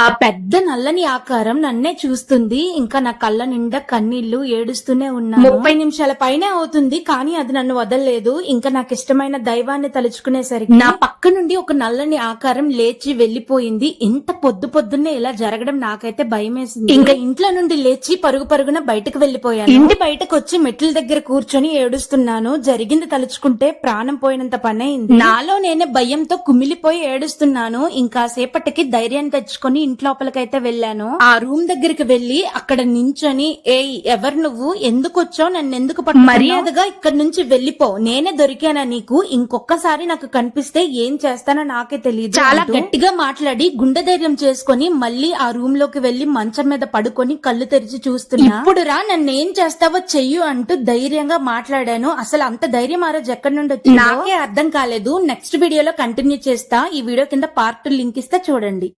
ఆ పెద్ద నల్లని ఆకారం నన్నే చూస్తుంది. ఇంకా నా కళ్ళ నిండా కన్నీళ్ళు ఏడుస్తూనే ఉన్నాను. ముప్పై నిమిషాల పైనే అవుతుంది కానీ అది నన్ను వదలలేదు. ఇంకా నాకు ఇష్టమైన దైవాన్ని తలుచుకునేసరికి నా పక్క నుండి ఒక నల్లని ఆకారం లేచి వెళ్ళిపోయింది ఇంత పొద్దు పొద్దున్నే ఇలా జరగడం నాకైతే భయమేసింది. ఇంకా ఇంట్లో నుండి లేచి పరుగు పరుగున బయటకు వెళ్ళిపోయాను ఇంటి బయటకు వచ్చి మెట్ల దగ్గర కూర్చొని ఏడుస్తున్నాను. జరిగింది తలుచుకుంటే ప్రాణం పోయినంత పని అయింది నాలో నేనే భయంతో కుమిలిపోయి ఏడుస్తున్నాను. ఇంకా సేపటికి ధైర్యాన్ని తెచ్చుకొని ఇంట్లోపలికైతే వెళ్ళాను. ఆ రూమ్ దగ్గరికి వెళ్ళి అక్కడ నించొని ఏయ్ ఎవరు నువ్వు? ఎందుకు వచ్చావు? నన్ను ఎందుకు మర్యాదగా ఇక్కడ నుంచి వెళ్ళిపో నేనే దొరికానా నీకు? ఇంకొకసారి నాకు కనిపిస్తే ఏం చేస్తానో నాకే తెలియదు చాలా గట్టిగా మాట్లాడి గుండె ధైర్యం చేసుకొని మళ్ళీ ఆ రూమ్లోకి వెళ్ళి మంచం మీద పడుకొని కళ్ళు తెరిచి చూస్తున్నా. ఇప్పుడు రా నన్ను ఏం చేస్తావో చెయ్యు అంటూ ధైర్యంగా మాట్లాడాను. అసలు అంత ధైర్యం ఆ రోజు ఎక్కడి నుండి వచ్చిందో నాకే అర్థం కాలేదు. నెక్స్ట్ వీడియోలో కంటిన్యూ చేస్తా. ఈ వీడియో కింద పార్ట్ లింక్ ఇస్తే చూడండి.